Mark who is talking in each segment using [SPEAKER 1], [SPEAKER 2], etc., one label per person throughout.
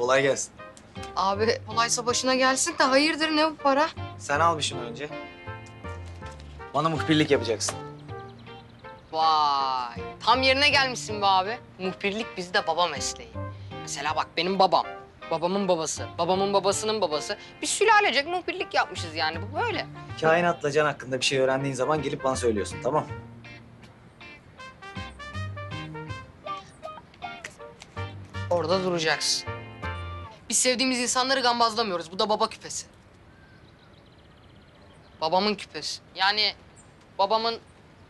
[SPEAKER 1] Kolay gelsin.
[SPEAKER 2] Abi kolaysa başına gelsin de hayırdır ne bu para?
[SPEAKER 1] Sen al bir şunu önce. Bana muhbirlik yapacaksın.
[SPEAKER 2] Vay tam yerine gelmişsin be abi. Muhbirlik bizde baba mesleği. Mesela bak benim babam, babamın babası, babamın babasının babası. Biz sülalecek muhbirlik yapmışız yani bu böyle.
[SPEAKER 1] Kainatla can hakkında bir şey öğrendiğin zaman gelip bana söylüyorsun tamam
[SPEAKER 2] Orada duracaksın. Biz sevdiğimiz insanları gambazlamıyoruz. Bu da baba küpesi. Babamın küpesi. Yani babamın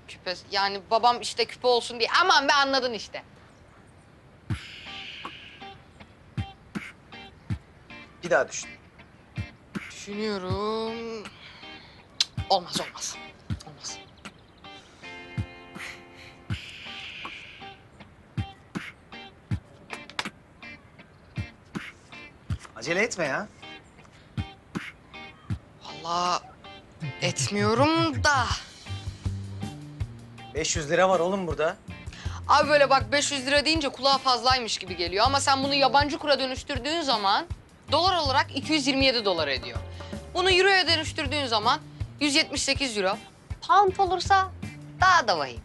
[SPEAKER 2] küpesi. Yani babam işte küpe olsun diye. Aman be anladın işte.
[SPEAKER 1] Bir daha düşün.
[SPEAKER 2] Düşünüyorum. Cık, Olmaz olmaz. Olmaz.
[SPEAKER 1] Acele etme ya.
[SPEAKER 2] Vallahi etmiyorum da.
[SPEAKER 1] 500 lira var oğlum burada.
[SPEAKER 2] Abi böyle bak 500 lira deyince kulağa fazlaymış gibi geliyor. Ama sen bunu yabancı kura dönüştürdüğün zaman dolar olarak 227 dolar ediyor. Bunu euroya dönüştürdüğün zaman 178 euro. Pound olursa daha da vahim.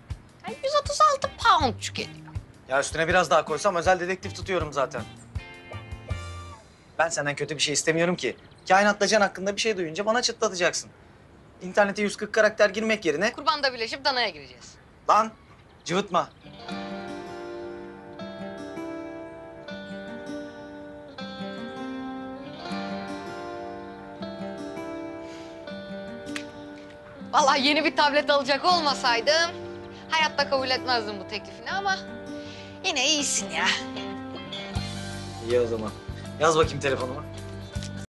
[SPEAKER 2] Yani 136 poundçuk ediyor.
[SPEAKER 1] Ya üstüne biraz daha koysam özel dedektif tutuyorum zaten. Ben senden kötü bir şey istemiyorum ki. Kainatla can hakkında bir şey duyunca bana çıtlatacaksın. İnternete 140 karakter girmek yerine...
[SPEAKER 2] Kurbanda birleşip danaya gireceğiz.
[SPEAKER 1] Lan cıvıtma.
[SPEAKER 2] Vallahi yeni bir tablet alacak olmasaydım hayatta kabul etmezdim bu teklifini ama yine iyisin ya.
[SPEAKER 1] İyi o zaman. Yaz bakayım telefonumu.